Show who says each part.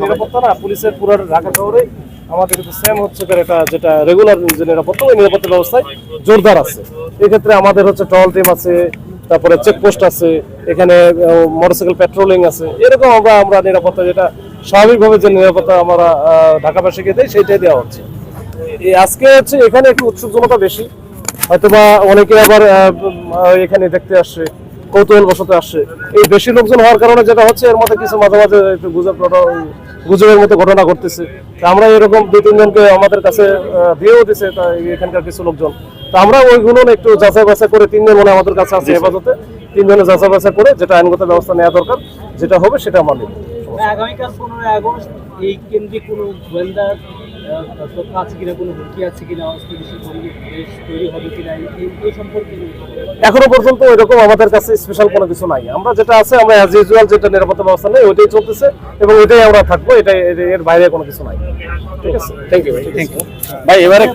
Speaker 1: নিরাপত্তা আমাদের হচ্ছে এটা ব্যবস্থায় জোরদার আছে। এক্ষেত্রে আমাদের হচ্ছে টল টিম আছে, তারপরে চেকপোস্ট আছে, এখানে মোটরসাইকেল পেট্রোলিং আছে। এরকম আমরা নিরাপত্তা যেটা স্বাভাবিকভাবে যে নিরাপত্তা আমরা ঢাকাবাসীকে দেয় সেইটাই দেওয়া হচ্ছে। এই আজকে হচ্ছে এখানে একটু উৎসুকজনতা বেশি। হয়তোবা অনেকে আবার এখানে দেখতে আসছে। কৌতূহল বসতে আসছে এই বেশি লোকজন হওয়ার কারণে যেটা হচ্ছে এর মধ্যে কিছু মাঝে মাঝে একটু গুজব গুজবের মতো ঘটনা ঘটতেছে। তা আমরা এরকম দুই তিনজনকে আমাদের কাছে দিয়েও দিছে তা এখানকার কিছু লোকজন। তা আমরা ওইগুলো একটু যাচাই বাছাই করে তিনজন মনে আমাদের কাছে আছে হেফাজতে। তিনজনে যাচাই বাছাই করে যেটা আইনগত ব্যবস্থা নেওয়া দরকার যেটা হবে সেটা আমরা নেব।
Speaker 2: আগামীকাল পনেরোই আগস্ট এই কেন্দ্রে কোনো গোয়েন্দা তথ্য আছে কিনা কোনো হুমকি আছে কিনা অস্থিতিশীল পরিবেশ তৈরি হবে কিনা এই- এই সম্পর্কে
Speaker 1: এখনও পর্যন্ত এরকম আমাদের কাছে স্পেশাল কোনো কিছু নাই। আমরা যেটা আছে আমরা অ্যাজ ইউজুয়াল যেটা নিরাপত্তা ব্যবস্থা নেই ওইটাই চলতেছে এবং ওইটাই আমরা থাকব এটা এর বাইরে কোনো কিছু নাই। ঠিক আছে? থ্যাংক ইউ থ্যাংক ইউ ভাই এবারে